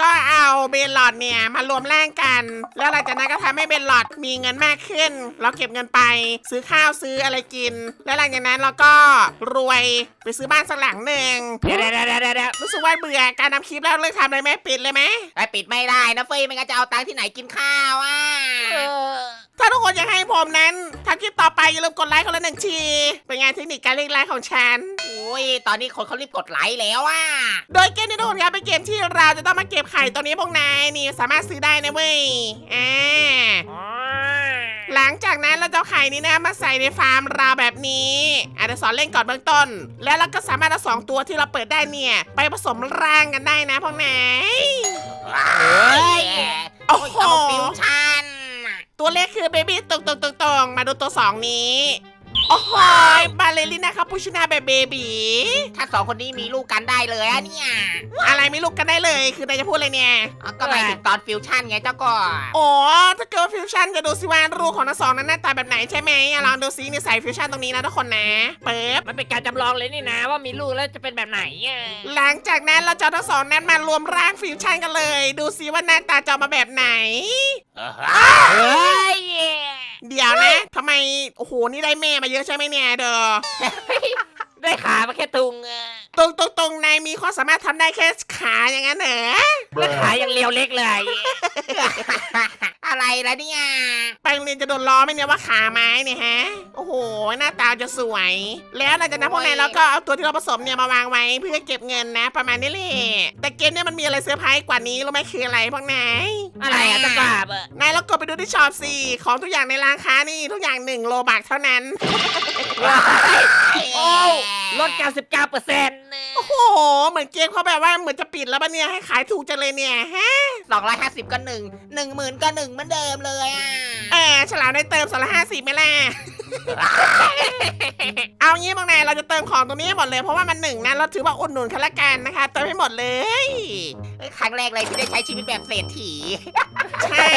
ก็เอาเบลลอดเนี่ยมารวมร่างกัน แล้วหลังจากนั้นก็ทำให้เบลลอดมีเงินมากขึ้น เราเก็บเงินไป ซื้อข้าวซื้ออะไรกิน แล้วหลังจากนั้นเราก็รวยไปซื้อบ้านสักหลังหนึ่งเดี๋ยวเดี๋ยวเดี๋ยวเดี๋ยวเดี๋ยวรู้สึกว่าเบื่อการทำคลิปแล้วเลิกทำเลยไหมปิดเลยไหมไปปิดไม่ได้นะเฟยไม่งั้นจะเอาตังค์ที่ไหนกินข้าวอะเออถ้าทุกคนอยากให้ผมนั้นทำคลิปต่อไปอย่าลืมกดไลค์คนละหนึ่งทีเป็นไงานเทคนิคการเรียกไลค์ของฉันโอ้ ยตอนนี้คนเขารีบกดไลค์แล้วอะ โดยเกมนี้ทุกคนครับเป็นเกมที่เราจะต้องมาเก็บไข่ตรงนี้พวกนายนี่สามารถซื้อได้นะเว้ยอ่าอ๋อหลังจากนั้นเราจะเอาไข่นี้นะมาใส่ในฟาร์มเราแบบนี้อาจจะเดี๋ยวสอนเล่นก่อนเบื้องต้น แล้วเราก็สามารถเอาสองตัวที่เราเปิดได้เนี่ย ไปผสมร่างกันได้นะพวกนายเฮ้ยโอ้โอ้ยโหเอาฟิวชั่นตัวเลขคือเบบี้ตรงตรงตรงตรงมาดูตัวสองนี้ โอ้โหบาเลริน่าคาปูชิน่าแบบเบบีถ้าสองคนนี้มีลูกกันได้เลยอะเนี่ยอะไรไม่ลูกกันได้เลย คือนายจะพูดอะไรเนี่ยเอาก็หมายถึงตอนฟิวชั่นไงเจ้าก็อ๋อถ้าเกิดว่าฟิวชั่นจะดูสิว่ารูปของทั้งสองนั้นหน้าตาแบบไหนใช่ไหมอะลองดูซินี่ใส่ฟิวชั่นตรงนี้นะทุกคนนะเปิบมันเป็นการจำลองเลยนี่นะ ว่ามีลูกแล้วจะเป็นแบบไหนอะหลังจากนั้นเราจะเอาทั้งสองนั้นมารวมร่างฟิวชั่นกันเลย ดูซิว่าหน้าตาจะออกมาแบบไหน เฮ้ย เดี๋ยวนะทำไม โอ้โห นี่ได้แม่มาเยอะใช่ไหมเนี่ยเด้อได้ขามาแค่ตุงอะ ตรงตรงตรงในมีความสามารถทำได้แค่ขาอย่างนั้นเหรอแล้วขายังเลียวเล็กเลย อะไรละเนี่ยไปโรงเรียนจะโดนล้อไหมเนี่ยว่าขาไม้เนี่ยฮะ โอ้โห หน้าตาจะสวย แล้วหลังจากนั้นพวกนายเราก็เอาตัวที่เราผสมเนี่ยมาวางไว้เพื่อเก็บเงินนะ ประมาณนี้แหละแต่เกมเนี่ยมันมีอะไรเซอร์ไพรส์กว่านี้รู้ไหมคืออะไรพวกนายอะไรอะตะกราบอะนายเรากดไปดูที่ช็อปสิของทุกอย่างในร้านค้านี่ทุกอย่างหนึ่งโลบักเท่านั้น โอ้ลด99เปอร์เซ็นต์โอ้โห เหมือนเกมเขาแบบว่าเหมือนจะปิดแล้วปะเนี่ยให้ขายถูกจังเลยเนี่ยฮะ สองร้อยห้าสิบก็หนึ่งหนึ่งหมื่นก็หนึ่งเหมือนเดิมเลยอะ เออฉลามได้เติมสองละห้าสิบไหมล่ะ เอางี้บางนายเราจะเติมของตรงนี้ให้หมดเลยเพราะว่ามันหนึ่งนะเราถือว่าอุดหนุนกันละกันนะคะเติมให้หมดเลย ครั้งแรกเลยที่ได้ใช้ชีวิตแบบเศรษฐี ใช่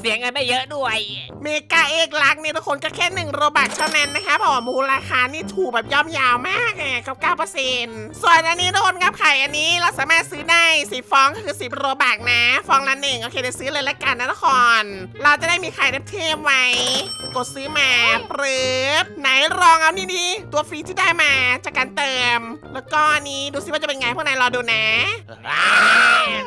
เสียเงินไม่เยอะด้วย เมกาเอกลักษณ์เนี่ยทุกคนก็แค่หนึ่งโรบักเท่านั้นนะคะเพราะว่ามูลราคานี่ถูกแบบย่อมยาวมากไงกับเก้าเปอร์เซ็นต์ส่วนอันนี้ทุกคนครับไข่อันนี้เราสามารถซื้อได้สิบฟองก็คือสิบโรบักนะ ฟองละหนึ่งโอเคเดี๋ยวซื้อเลยละกันนะทุกคนเราจะได้มีไข่เทพๆไว้ กดซื้อมาปรึบไหนลองเอานี่ดีตัวฟรีที่ได้มาจากการเติม แล้วก็อันนี้ดูซิว่าจะเป็นไงพวกนายรอดูนะ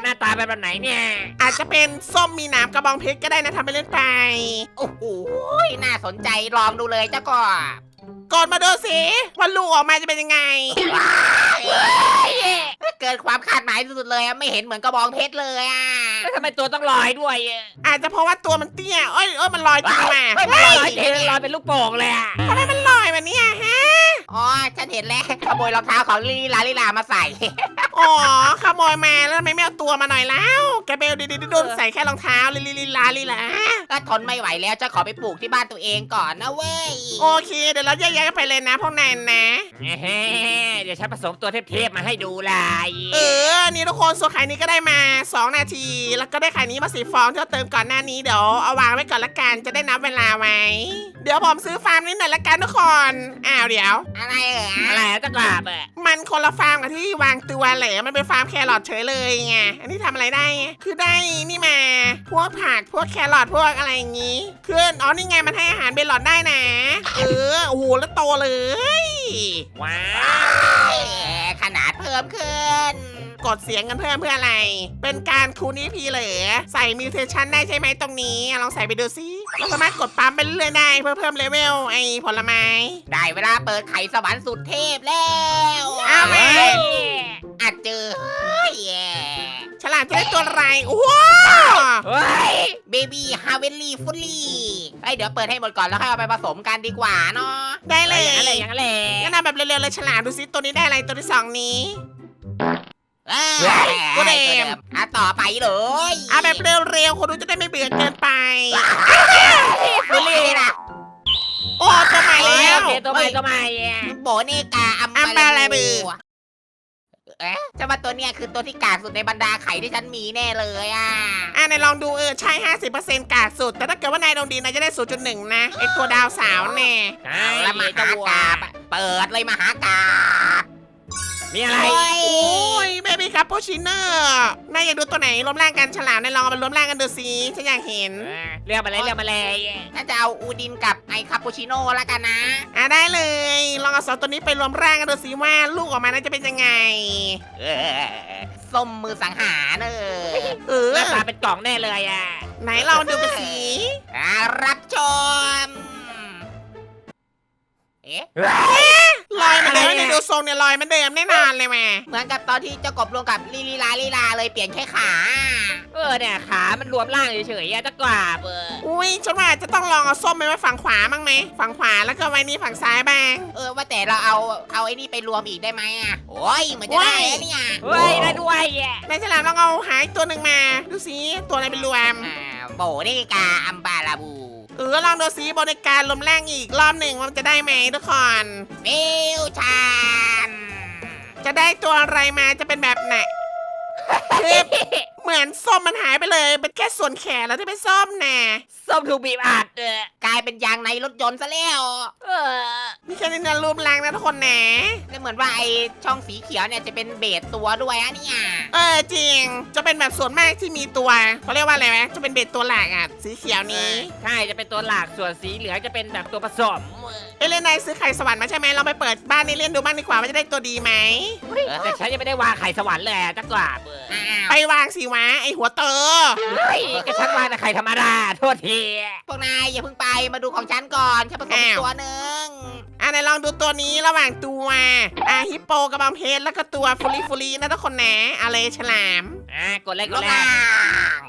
หน้าตาเป็นแบบไหนเนี่ย อาจจะเป็นส้มมีหนามกระบองเพชรก็ได้นะทำไปเล่นไป โอ้โห น่าสนใจลองดูเลยเจ้าก็ กดมาดูสิว่าลูกออกมาจะเป็นยังไง เกินความคาดหมายสุดๆเลยอะไม่เห็นเหมือนกระบองเพชรเลยอะแล้วทำไมตัวต้องลอยด้วยอะอาจจะเพราะว่าตัวมันเตี้ยเอ้ยเอ้ยมันลอยจริงมาเฮ้ยลอยเทลอยเป็นลูกโป่งเลยอะทำไมมันลอยแบบเนี้ยฮะ อ๋อ ฉันเห็นแล้วขโมยรองเท้าของลิลาลิลามาใส่ อ๋อขโมยมาแล้วทำไมไม่เอาตัวมาหน่อยแล้วแกเบลดีดีโดนใส่แค่รองเท้าลิลิลิลาลิลาก็ทนไม่ไหวแล้วจะขอไปปลูกที่บ้านตัวเองก่อนนะเว้ย โอเค เดี๋ยวเราแยกย้ายกันไปเลยนะพวกนายนะเดี๋ยวฉันผสมตัวเทพๆมาให้ดูลายเออ นี่ทุกคนส่วนไข่นี้ก็ได้มา 2 นาที แล้วก็ได้ไข่นี้มาสีฟองที่เราเติมก่อนหน้านี้เดี๋ยวเอาวางไว้ก่อนละกันจะได้นับเวลาไว้ เดี๋ยวผมซื้อฟาร์มนี้หน่อยละกันทุกคนอ้าวเดี๋ยว อะไรเหรออะไรอะตะกราบอะมันคนละฟาร์มกับที่วางตัวเหลยมันเป็นฟาร์มแครอทเฉยเลยไงอันนี้ทำอะไรได้คือได้นี่มา พวกผักพวกแครอทพวกอะไรอย่างงี้คืออ๋อนี่ไงมันให้อาหารเบลลอดได้นะ เออโอ้โหแล้วโตเลย ว้าแหมขนาดเพิ่มขึ้น กดเสียงกันเพิ่มเพื่ออะไร เป็นการคูณ EP เหรอใส่มิวเทชันได้ใช่ไหมตรงนี้อะลองใส่ไปดูซิ เราสามารถกดปั๊มไปเรื่อยๆได้เพื่อเพิ่มเลเวลไอ้ผลไม้ได้เวลาเปิดไข่สวรรค์สุดเทพแล้วอ้าวแม่เฮ้ยอาจเจอเฮ้ยฉลามจะได้ตัวอะไรโอ้โหเฮ้ยเบบี้ฮาเวลลี่ฟุลลี่ไเดี๋ยวเปิดให้หมดก่อนแล้วค่อยเอาไปผสมกันดีกว่าเนาะได้อะไรเลยอย่างนั้นเลยอย่างนั้นเลยงั้นเอาแบบเร็วๆเลยฉลามดูซิตัวนี้ได้อะไรตัวที่สองนี้เอ้ย ก็เดมอะต่อไปเลยเอาแบบเร็วๆคนดูจะได้ไม่เบื่อเกินไปฟุลลี่นะโอ้ตัวใหม่โอแล้วเคตัวใหม่ตัวใหม่อะโบเนกาอัมอัมบาลาบือเอ๊ะจะว่าตัวเนี้ยคือตัวที่กากสุดในบรรดาไข่ที่ฉันมีแน่เลยอะ อะนายลองดูเออใช่50%กากสุด แต่ถ้าเกิดว่านายลองดีนายจะได้0.1นะไอตัวดาวสาวแน่ใช่เอาแล้วมเจ้าหาวัวกาบเปิดเลยมหากาบมีอะไรโอ้ ยโอ้ยเบบี้คาาปูชิโน่นายอยากดูตัวไหนรวมร่างกันฉลามนายลองเอาไปรวมร่างกันดูสิฉันอยากเห็นเออเรียกมาเลยเรียกมาเลยน่าจะเอาอูดินกับไอคาปูชิโน่ละกันนะ อะได้เลย ลองเอาสองตัวนี้ไปรวมร่างกันดูสิว่าลูกออกมาน่าจะเป็นยังไง เออส้มมือสังหารเออเออหน้าตาเป็นกล่องแน่เลยอะไหนลองดูกันสิอ่ารับชม เอ๊ะ ลอยมาเดิมเนี่ยดูทรงเนี่ยลอยมาเดิมแน่นอนเลยแม่เหมือนกับตอนที่เจ้ากบรวมกับลีลีลาลีลาเลยเปลี่ยนแค่ขา เออเนี่ยขา มันรวมร่างเฉยๆอะจะกว่าบเอออุ้ยฉันว่าจะต้องลองเอาส้มไปไว้ฝั่งขวาบ้างไหมฝั่งขวาแล้วก็ไว้นี่ฝั่งซ้ายบ้าง เออว่าแต่เราเอาเอาไอ้นี่ไปรวมอีกได้ไหมอะโอ้ยเหมือนจะได้โอ้ยแล้วเนี่ยเฮ้ยได้ด้วยอะนายฉลามลองเอาหายตัวหนึ่งมา ดูสิตัวอะไรเป็นรวมอ่าโบนี่กาอัมบาลาบู เออลองดูสิบริการลมแรงอีกรอบหนึ่งว่ามันจะได้ไหมทุกคนฟิวชานจะได้ตัวอะไรมาจะเป็นแบบไหนคือเหมือนส้มมันหายไปเลย เป็นแค่ส่วนแขนแล้วที่เป็นส้มน่ะ ส้มถูกบีบอัดเออกลายเป็นยางในรถยนต์ซะแล้วเออ นี่แค่นี้นะรูปร่างนะทุกคนนะ แล้วเหมือนว่าไอช่องสีเขียวเนี่ยจะเป็นเบสตัวด้วยอะเนี่ยเออจริง จะเป็นแบบส่วนมากที่มีตัวเขาเรียกว่าอะไรไหมจะเป็นเบ็ดตัวหลักอะสีเขียวนี้ใช่จะเป็นตัวหลักส่วนสีเหลืองจะเป็นแบบตัวผสมเอเลนนายซื้อไข่สวรรค์มาใช่ไหมเราไปเปิดบ้านนี้เล่นดูบ้างดีกว่าว่าจะได้ตัวดีไหมแต่ฉันยังไม่ได้วางไข่สวรรค์เลยอะจะกว่าบเอออ้าวไปวางสิวะไอหัวเตอเฮ้ยก็ฉันวางแต่ไข่ธรรมดาโทษทีพวกนายอย่าเพิ่งไปมาดูของฉันก่อนฉันผสมอีกตัวหนึ่งอะไหนลองดูตัวนี้ระหว่างตัวอะฮิปโปกับบอมเพชรแล้วก็ตัวฟูลีฟูลีนะทุกคนนะอะไรฉลามอะกดเลยกลดงเลยล่าง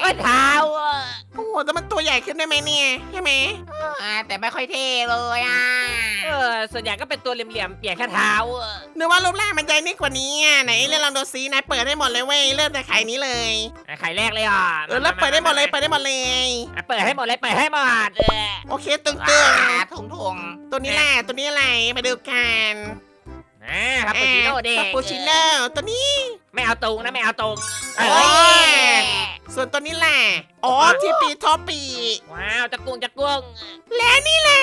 เอ้ยเท้าอะโอ้โหแต่มันตัวใหญ่ขึ้นได้ไหมเนี่ยใช่ไหม อ่าแต่ไม่ค่อยเท่เลยอะเออส่วนใหญ่ก็เป็นตัวเหลี่ยมๆเปลี่ยนแค่เท้าอะนึกว่ารูปร่างมันใหญ่นี่กว่านี้อะไหนเล่นลองดูซินายเปิดได้หมดเลยเว้ยเริ่มแต่ไข่นี้เลยอะไข่แรกเลยอะเออแล้วเปิดได้หมดเลยเปิดได้หมดเลย อะเปิดให้หมดเลยเปิดให้หมดเออโอเคตึงอ่าๆถุงถุงตัวนี้แหละตัวนี้อะไรมาดูกันอ่าคาปูชิโน่เด็คากปูชิโน่ตัวนี้ไม่เอาตรงนะไม่เอาตรงเอโอ้อย ส่วนตัวนี้แหละ อ๋อที่ปีทอปปี ว้าวจะกุ้งจะกุ้งและนี่แหละ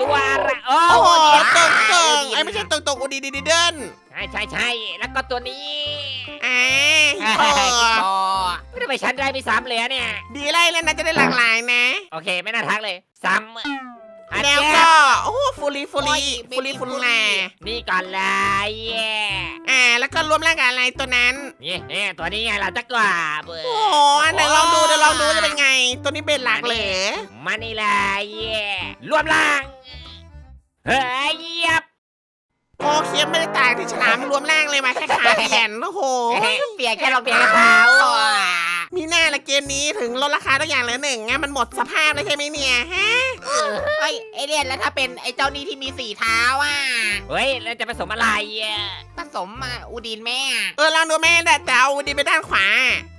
ตัวอะไรโอ้โอ้โหเดี๋ยวตรงตรงไอ้ยไม่ใช่ตรงตรงอุดีดีดีเดินใช่ใช่ใช่แล้วก็ตัวนี้อ่าฮิเฮ้ปยโปฮิปโปไม่ได้ไปชั้นได้มีสามเหลือเนี่ย ดีไล่เลยนะจะได้หลากหลายนะ โอเคไม่น่าทักเลยซ้ำอะ แล้วแจ๊ก็บโอ้ฟูลีฟูลีฟูลีฟูลานี่ก่อนเลยเย่อ่าแล้วก็รวมร่างกับอะไรตัวนั้นนี่นี่ตัวนี้ไงเราจะกว่าเบอโอ้โหอันไหนลองดูเดี๋ยวลองดูจะเป็นไง ตัวนี้เป็นหลักเลยมานี่เลยเย่รวมร่างเฮ้ยเยียบโอเคไม่ได้ต่างที่ฉลามรวมร่างเลยมาแค่ขาเปลี่ยนโอ้โหเปลี่ยนแค่รองเท้ามีหน้าละเกมนี้ถึงลดราคาตัวอย่างเหลือหนึ่งงั้นมันหมดสภาพแล้วใช่ไหมเนี่ยฮะ เฮ้ยเอเลียนแล้วถ้าเป็นไอ้เจ้านี่ที่มีสี่เท้าอะเฮ้ยแล้วจะผสมอะไรอะผสมอะอูดินแม่อะเออลองดูแม่แต่แต่เอาดีไปด้านขวา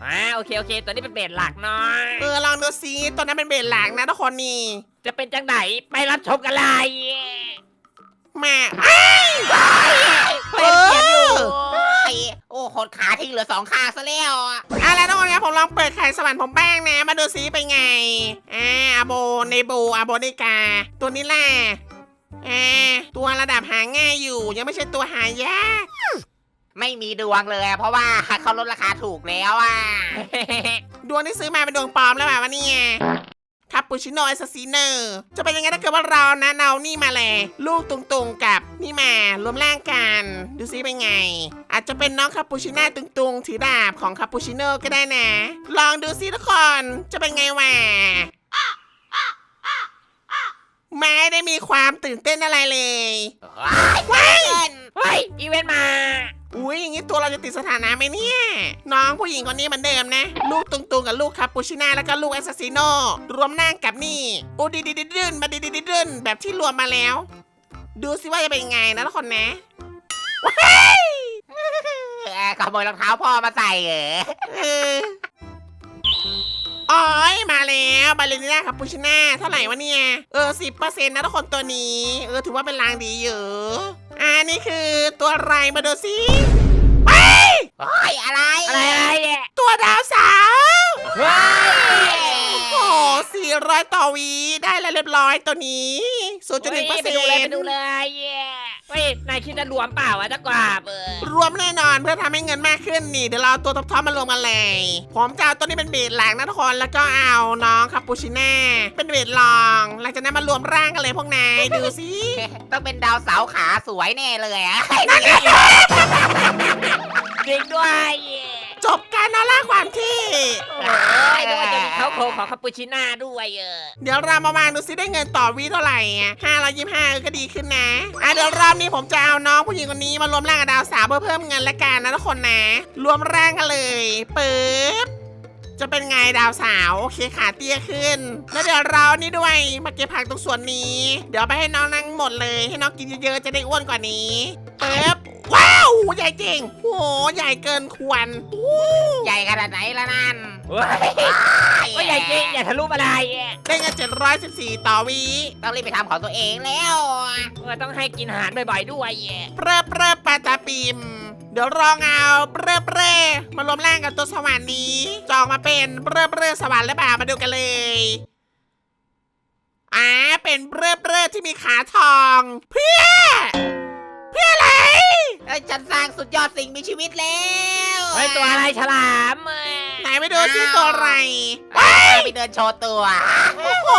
อ่าโอเคโอเค ตัวนี้เป็นเบสหลักเนาะเออลองดูซิตัวนั้นเป็นเบสหลักนะทุกคนนี่จะเป็นจังไหนไปรับชมกันเลยมาอ้าย หดขาทิ้งเหลือสองข้างซะแล้วอะเอะไรทุกคนครับผมลองเปิดไข่สวรรค์ผมบ้างนะ มาดูซิเป็นไงอ่าอาโบเนโบอาโบเนกา ตัวนี้แหละอ่าตัวระดับหาง่ายอยู่ ยังไม่ใช่ตัวหายากไม่มีดวงเลยอะเพราะว่าเขาลดราคาถูกแล้วอะ ดวงที่ซื้อมาเป็นดวงปลอมแล้วแบบว่านี่ไคาปูชิโน่เอสซีเนอร์จะเป็นยังไงถ้าเกิดว่าเรานะเอานี่มาเลยลูกตุงๆกับนี่มารวมร่างกัน ดูซิเป็นไง อาจจะเป็นน้องคาปูชิน่าตุงๆถือดาบของคาปูชิโน่ก็ได้นะ ลองดูซิทุกคนจะเป็นไงวะไม่ได้มีความตื่นเต้นอะไรเลยว้ายเงินเฮ้ยอีเวนต์มา อุ้ยอย่างนี้ตัวเราจะติดสถานะไหมเนี่ย น้องผู้หญิงคนนี้เหมือนเดิมนะ ลูกตุงๆกับลูกคาปูชิน่าแล้วก็ลูกแอสซาซิโนรวมหน้ากับนี่อูดีดีดิดนมาดีดีดิดนแบบที่รวมมาแล้ว ดูสิว่าจะเป็นยังไงนะทุกคนนะเออขโมยรองเท้าพ่อมาใส่เหรออออ๋อยมาแล้วบาเลริน่าคาปูชิน่าเท่าไหร่วะเนี่ย เออสิบเปอร์เซ็นต์นะทุกคนตัวนี้ เออถือว่าเป็นรางดีอยู่อ่านี่คือตัวอะไรมาดูสิเฮ้ยเฮ้ยอะไร อะไรอะไรเนี่ยตัวดาวสาวเฮ้ย โอ้สี่ร้อยต่อวีได้แล้วเรียบร้อยตัวนี้ศูนย์จุดหนึ่งเปอร์ไปเซ็นดูเลยไปต์ดูเลยเย่เฮ้ยนายคิดจะรวมเปล่าอะจะกราบเออรวมแน่นอนเพื่อทำให้เงินมากขึ้นนี่เดี๋ยวเราเอาตัวท็อปๆมารวมกันเลย ผมจะเอาตัวนี้เป็นเบสหลักนะทุกคนแล้วก็เอาน้องคาปูชิน่าเป็นเบสรอง หลังจากนั้นมารวมร่างกันเลยพวกนายดูสิ ต้องเป็นดาวเสาร์ขาสวยแน่เลยอะ จริงด้วย จบการนอนล่าความที่ โอ้ยนึกว่าจะมีเขาโครงของคาปูชิน่าด้วยเออเดี๋ยวเรามาวางดูซิได้เงินต่อวีเท่าไหร่อะห้าร้อยยี่ห้าก็ดีขึ้นนะ อะเดี๋ยวรอบนี้ผมจะเอาน้องผู้หญิงคนนี้มารวมร่างกับดาวสาวเพื่อเพิ่มเงินและกันนะทุกคนนะ รวมร่างกันเลยปึ๊บ จะเป็นไงดาวสาวโอเคขาเตี้ยขึ้น แล้วเดี๋ยวเรานี่ด้วยมาเก็บผักตรงส่วนนี้ เดี๋ยวเอาไปให้น้องนั่งหมดเลยให้น้องกินเยอะๆจะได้อ้วนกว่านี้ปึ๊บว้าวใหญ่จริงโอ้โหใหญ่เกินควรใหญ่ขนาดไหนละนั่นเฮ้ยว่าใหญ่จริงอย่าทะลุอะไรอะได้เงิน714 ต่อวีต้องรีบไปทำของตัวเองแล้วเออต้องให้กินอาหารบ่อยๆด้วยอะเปรอะเปรอะปาตาปิมเดี๋ยวลองเอาเปรอะเปรอะมารวมร่างกับตัวสวรรค์นี้จองมาเป็นเปรอะเปรอะสวรรค์หรือเปล่ามาดูกันเลยอ่าเป็นเปรอะเปรอะที่มีขาทอง เพื่อ เพื่ออะไรเอ้ยฉันสร้างสุดยอดสิ่งมีชีวิตแล้วเฮ้ยตัวอะไรฉลามอะไหนไปดูซิตัวอะไรเอ้ยไปเดินโชว์ตัว โอ้โห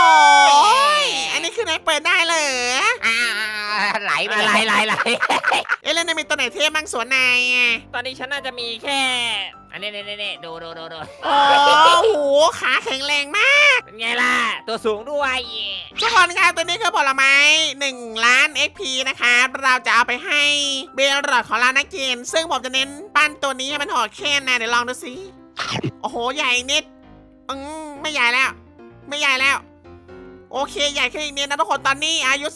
อันนี้คือนายเปิดได้เลยอ่า ไหลไปอะไรเลยอะไรอะไรเอะแล้วนายมีตัวไหนเทพบ้างสวนนายอะตอนนี้ฉันน่าจะมีแค่ อันนี้นี่นี่ดูดูดูดูโอ้โหขาแข็งแรงมากเป็นไงล่ะ ตัวสูงด้วย ทุกคนครับตัวนี้คือผลไม้1ล้าน XP นะครับเราจะเอาไปให้เบลรอดของเรานะเกนซึ่งผมจะเน้นปั้นตัวนี้ให้มันโหดแค่นะเดี๋ยวลองดูสิโอ้โหใหญ่นิดอืมไม่ใหญ่แล้ว ไม่ใหญ่แล้ว โอเคใหญ่ขึ้นอีกนิดนะทุกคนตอนนี้อายุ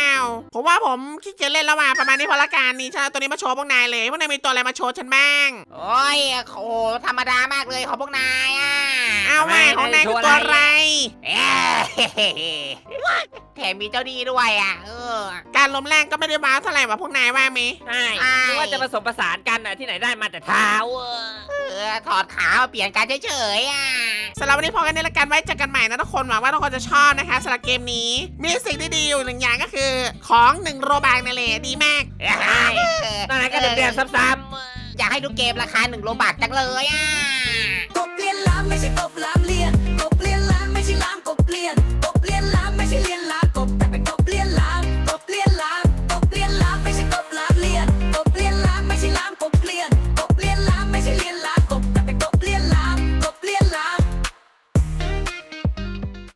19 ผมว่าผมขี้เกียจเล่นแล้วว่ะประมาณนี้พอละกันนี่ฉันเอาตัวนี้มาโชว์พวกนายเลยพวกนายมีตัวอะไรมาโชว์ฉันบ้างโอ้ยโอ้ธรรมดามากเลยของพวกนายอะเอาแม่ของนายคือตัวอะไรเอ้ย แถมมีเจ้าดีด้วยอะ เออ การล้มแรงก็ไม่ได้ว้าวเท่าไหร่ว่ะพวกนายว่าไหม ใช่ใช่นึกว่าจะผสมผสานกันอะที่ไหนได้มาแต่เท้าอะเออถอดขามาเปลี่ยนการเฉยๆอะ สำหรับวันนี้พอกันในละกันไว้เจอกันใหม่นะทุกคนหวังว่าทุกคนจะชอบนะคะสำหรับเกมนี้ มีสิ่งที่ดีอยู่หนึ่งอย่างก็คือ ของหนึ่งโรบางนั่นแหละดีมากใช่ตอนนั้นก็เดือดๆซ้ำๆอะอยากให้ดูเกมราคาหนึ่งโลบาทจังเลยอะ กบเลียนล้านไม่ใช่กบล้